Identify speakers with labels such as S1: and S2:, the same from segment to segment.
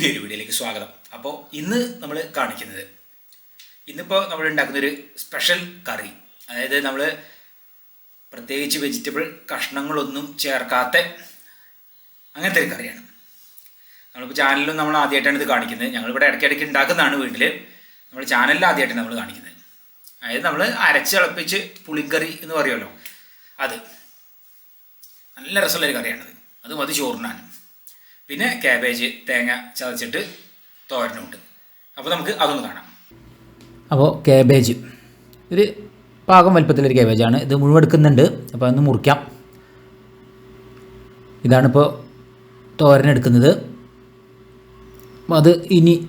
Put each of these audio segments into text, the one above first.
S1: പുതിയൊരു വീഡിയോയിലേക്ക് സ്വാഗതം. അപ്പോൾ ഇന്ന് നമ്മൾ കാണിക്കുന്നത് ഇന്നിപ്പോൾ നമ്മൾ ഉണ്ടാക്കുന്നൊരു സ്പെഷ്യൽ കറി. അതായത് നമ്മൾ പ്രത്യേകിച്ച് വെജിറ്റബിൾ കഷ്ണങ്ങളൊന്നും ചേർക്കാത്ത അങ്ങനത്തെ ഒരു കറിയാണ്. നമ്മളിപ്പോൾ ചാനലിലും നമ്മൾ ആദ്യമായിട്ടാണ് ഇത് കാണിക്കുന്നത്. ഞങ്ങളിവിടെ ഇടയ്ക്കിടയ്ക്ക് ഉണ്ടാക്കുന്നതാണ് വീട്ടിൽ നമ്മൾ ചാനലിൽ ആദ്യമായിട്ടാണ് നമ്മൾ കാണിക്കുന്നത്. അതായത് നമ്മൾ അരച്ചിളപ്പിച്ച് പുളിക്കറി എന്ന് പറയുമല്ലോ. അത്. നല്ല രസമുള്ളൊരു കറിയാണത്. അത് മതി ചോറിനാണ് പിന്നെ ക്യാബേജ് തേങ്ങ ചതച്ചിട്ട് തോരനുണ്ട്. അപ്പോൾ നമുക്ക് അതൊന്ന് കാണാം.
S2: അപ്പോൾ കാബേജ് ഒരു പാകം വലിപ്പത്തിലൊരു ക്യാബേജാണ് ഇത് മുഴുവൻ എടുക്കുന്നുണ്ട്. അപ്പോൾ അതൊന്ന് മുറിക്കാം. ഇതാണിപ്പോൾ തോരനെടുക്കുന്നത് അപ്പോൾ അത് ഇനി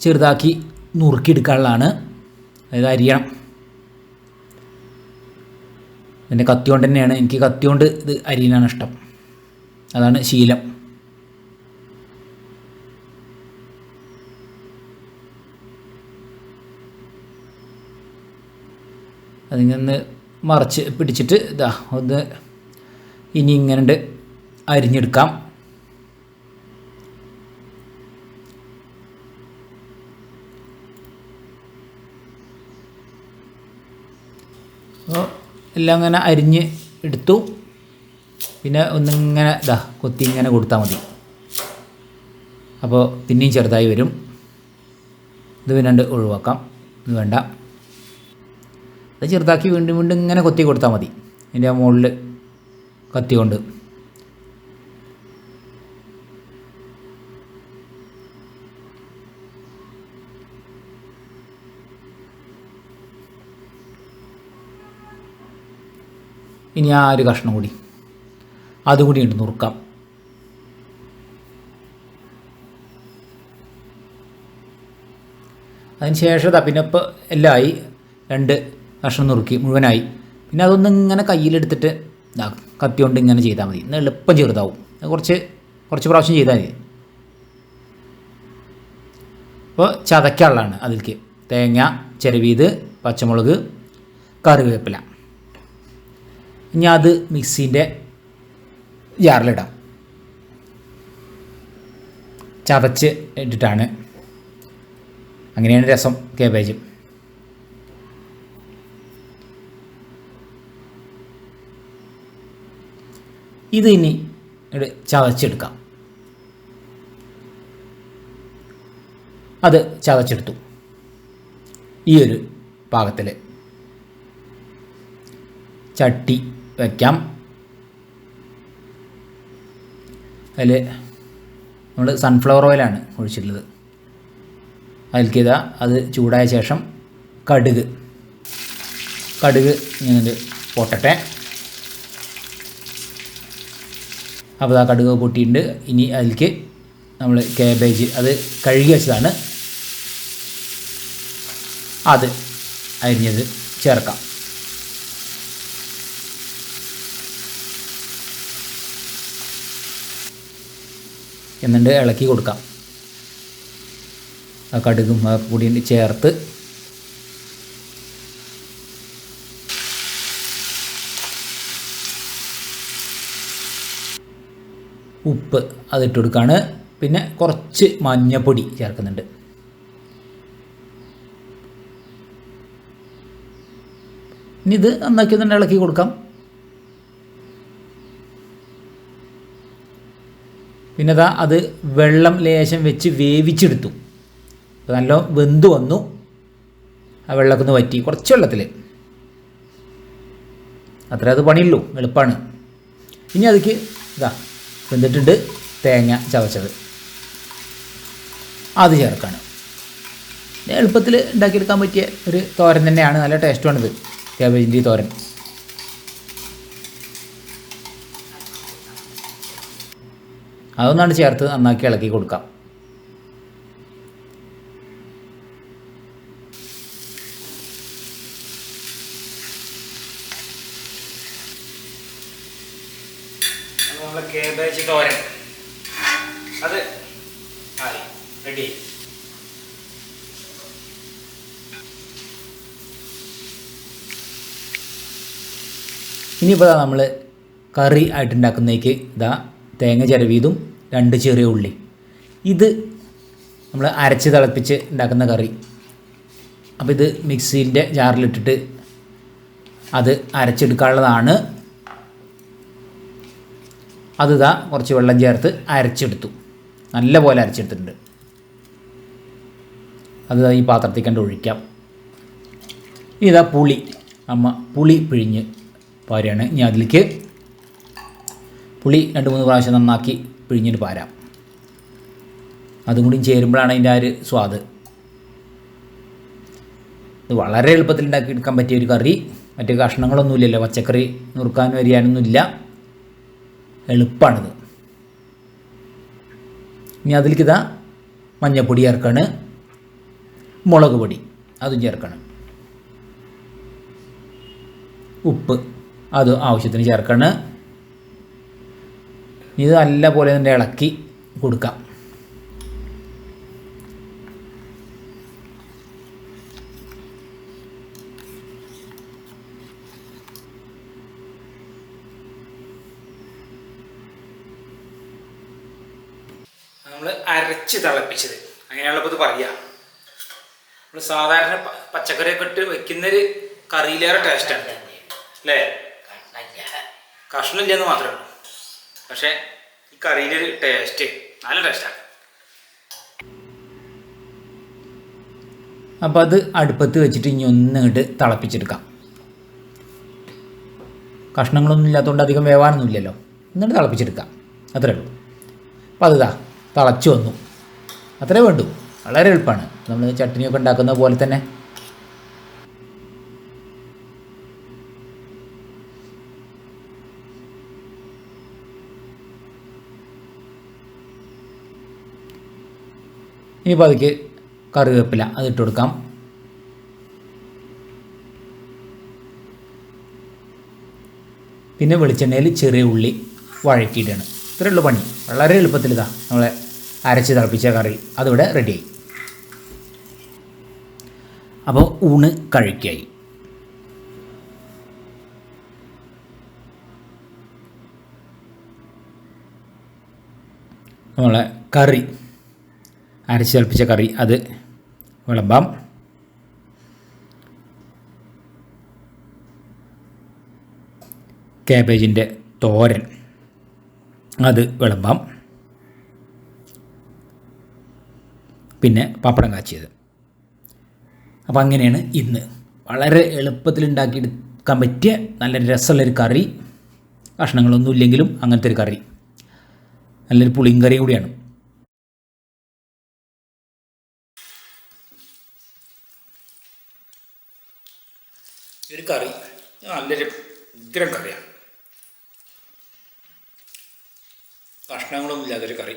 S2: ചെറുതാക്കി നുറുക്കിയെടുക്കാനുള്ളതാണ്. അതായത് അരിയണം. എന്റെ കത്തി കൊണ്ട് തന്നെയാണ്. എനിക്ക് കത്തി കൊണ്ട് ഇത് അരിയാനാണ് ഇഷ്ടം. അതാണ് ശീലം. അതിങ്ങനെ മറച്ച് പിടിച്ചിട്ട് ഇതാ ഒന്ന് ഇനി ഇങ്ങനെ അരിഞ്ഞെടുക്കാം. അപ്പോൾ എല്ലാം അങ്ങനെ അരിഞ്ഞ് എടുത്തു. പിന്നെ ഒന്നിങ്ങനെ ഇതാ കൊത്തി ഇങ്ങനെ കൊടുത്താൽ മതി. അപ്പോൾ പിന്നെയും ചെറുതായി വരും. ഇത് പിന്നെ ഒഴിവാക്കാം. ഇത് വേണ്ട. അത് ചെറുതാക്കി വീണ്ടും വീണ്ടും ഇങ്ങനെ കൊത്തി കൊടുത്താൽ മതി. അതിന്റെ ആ മുകളിൽ കത്തി കൊണ്ട് ഇനി ആ ഒരു കഷ്ണം കൂടി. അതുകൂടി ഉണ്ട് നുറുക്കാം. അതിന് ശേഷം ഇതാ പിന്നെ ഇപ്പോൾ എല്ലാം ആയി. രണ്ട് കഷ്ണം നുറുക്കി മുഴുവനായി. പിന്നെ അതൊന്ന് ഇങ്ങനെ കയ്യിലെടുത്തിട്ട് കത്തി കൊണ്ട് ഇങ്ങനെ ചെയ്താൽ മതി. എന്നാൽ എളുപ്പം ചെറുതാവും. കുറച്ച് കുറച്ച് പ്രാവശ്യം ചെയ്താൽ മതി. അപ്പോൾ ചതയ്ക്കാനുള്ളതാണ് അതിലേക്ക്. തേങ്ങ ചെരവീത് പച്ചമുളക് കറിവേപ്പില. ഇനി അത് മിക്സീന്റെ ജാറിലിടാം. ചതച്ച് ഇട്ടിട്ടാണ്. അങ്ങനെയാണ് രസം കേബേജ്. ഇത് ഇനി ചതച്ചെടുക്കാം. അത് ചതച്ചെടുത്തു. ഈ ഒരു പാകത്തിൽ ചട്ടി വയ്ക്കാം അതിൽ നമ്മൾ സൺഫ്ലവർ ഓയിലാണ് ഒഴിച്ചിട്ടുള്ളത്. അതിലേക്ക് ഇതാ അത് ചൂടായ ശേഷം കടുക്. കടുക് ഇങ്ങനെ പൊട്ടട്ടെ. അപ്പോൾ ആ കടുക് പൊട്ടിയിട്ടുണ്ട്. ഇനി അതിലേക്ക് നമ്മൾ കാബേജ് അത് കഴുകി വെച്ചതാണ്. അത് അരിഞ്ഞത് ചേർക്കാം. എന്നിട്ട് ഇളക്കി കൊടുക്കാം. ആ കടുകും ആ പൊടിയും ചേർത്ത് ഉപ്പ് അതിട്ട് കൊടുക്കുകയാണ് പിന്നെ കുറച്ച് മഞ്ഞപ്പൊടി ചേർക്കുന്നുണ്ട്. ഇനി ഇത് നന്നാക്കി തന്നെ ഇളക്കി കൊടുക്കാം. പിന്നെ അതാ അത് വെള്ളം ലേശം വെച്ച് വേവിച്ചെടുത്തു. നല്ല വെന്ത് വന്നു. ആ വെള്ളമൊക്കെ ഒന്ന് വറ്റി. കുറച്ച് വെള്ളത്തിൽ അത്ര അത് പണിയുള്ളൂ. എളുപ്പമാണ് ഇനി അതിക്ക് ഇതാ വെന്തിട്ടുണ്ട്. തേങ്ങ ചവച്ചത്. അത് ചേർക്കാണ്. എളുപ്പത്തിൽ ഉണ്ടാക്കിയെടുക്കാൻ പറ്റിയ ഒരു തോരൻ തന്നെയാണ്. നല്ല ടേസ്റ്റുമാണിത് ക്യാബേജിന്റെ തോരൻ. അതൊന്നാണ് ചേർത്ത് നന്നാക്കി ഇളക്കി കൊടുക്കാം
S1: നമ്മൾ കേബേജ് തോരൻ ആയി. റെഡി
S2: ഇനിയിപ്പോൾ നമ്മൾ കറി ആയിട്ടുണ്ടാക്കുന്നേക്ക് ഇതാ തേങ്ങ ചിരവിയതും രണ്ട് ചെറിയ ഉള്ളി. ഇത് നമ്മൾ അരച്ച് തിളപ്പിച്ച് ഉണ്ടാക്കുന്ന കറി. അപ്പോൾ ഇത് മിക്സീന്റെ ജാറിലിട്ടിട്ട് അത് അരച്ചെടുക്കാനുള്ളതാണ് അത് ഇതാ കുറച്ച് വെള്ളം ചേർത്ത് അരച്ചെടുത്തു. നല്ല പോലെ അരച്ചെടുത്തിട്ടുണ്ട്. അത് ഈ പാത്രത്തിൽ കണ്ട് ഒഴിക്കാം. ഇതാ പുളി. അമ്മ പുളി പിഴിഞ്ഞ് പാരാണ് ഇനി അതിലേക്ക് പുളി രണ്ട് മൂന്ന് പ്രാവശ്യം നന്നാക്കി പിഴിഞ്ഞിട്ട് പാരാം. അതും കൂടി ചേരുമ്പോഴാണ് അതിന്റെ ആ ഒരു സ്വാദ്. ഇത് വളരെ എളുപ്പത്തിൽ ഉണ്ടാക്കിയെടുക്കാൻ പറ്റിയ ഒരു കറി. മറ്റു കഷ്ണങ്ങളൊന്നുമില്ലല്ലോ. പച്ചക്കറി നുറുക്കാനും അരിയാനൊന്നുമില്ല എളുപ്പമാണിത് ഇനി അതിലേക്ക് ഇതാ മഞ്ഞപ്പൊടി ചേർക്കാണ്. മുളക് പൊടി അതും ചേർക്കണം. ഉപ്പ് അത് ആവശ്യത്തിന് ചേർക്കണം. ഇത് നല്ല പോലെ തന്നെ ഇളക്കി കൊടുക്കാം.
S1: അരച്ച് തിളപ്പിച്ചത്. അങ്ങനെയാണല്ലോ ഇത് പറയുക നമ്മൾ സാധാരണ പച്ചക്കറിയൊക്കെ ഇട്ട് വെക്കുന്നൊരു കറിയിലേറെ ടേസ്റ്റാണ് അല്ലേ? കഷ്ണമില്ലെന്ന് മാത്രമേ ഉള്ളൂ. പക്ഷേ ഈ കറിയിലൊരു ടേസ്റ്റ് നല്ല ടേസ്റ്റാണ്
S2: അപ്പോൾ അത് അടുപ്പത്ത് വെച്ചിട്ട് ഇനി ഒന്ന് ഇങ്ങോട്ട് തിളപ്പിച്ചെടുക്കാം. കഷ്ണങ്ങളൊന്നും ഇല്ലാത്തതുകൊണ്ട് അധികം വേവാനൊന്നും ഇല്ലല്ലോ. എന്നിട്ട് തിളപ്പിച്ചെടുക്കാം. അത്രേ ഉള്ളൂ. അപ്പോൾ അത് തിളച്ചു വന്നു. അത്രേ വേണ്ടു. വളരെ എളുപ്പമാണ്. നമ്മൾ ചട്ടിനിയൊക്കെ ഉണ്ടാക്കുന്ന പോലെ തന്നെ. ഇനി അതിലേക്ക് കറിവേപ്പില അത് ഇട്ട് കൊടുക്കാം. പിന്നെ വെളിച്ചെണ്ണയിൽ ചെറിയ ഉള്ളി വഴക്കിയിട്ടാണ് ഇത്രയുള്ള പണി. വളരെ എളുപ്പത്തിൽ ഇതാ നമ്മളെ അരച്ച് തിളപ്പിച്ച കറി. അതിവിടെ റെഡിയായി അപ്പോൾ ഊണ് കഴിക്കായി. നമ്മളെ കറി അരച്ച് തിളപ്പിച്ച കറി അത് വിളമ്പാം. കാബേജിന്റെ തോരൻ അത് വിളമ്പാം. പിന്നെ പപ്പടം കാച്ചിയത്. അപ്പോൾ അങ്ങനെയാണ് ഇന്ന്. വളരെ എളുപ്പത്തിൽ ഉണ്ടാക്കിയെടുക്കാൻ പറ്റിയ നല്ല രസമുള്ളൊരു കറി. കഷ്ണങ്ങളൊന്നും ഇല്ലെങ്കിലും അങ്ങനത്തെ ഒരു കറി. നല്ലൊരു പുളിയും കറിയും കൂടിയാണ്.
S1: ഒരു കറി നല്ലൊരു ഉഗ്രം കറിയാണ് കഷ്ണങ്ങളൊന്നും ഇല്ലാത്തൊരു കറി.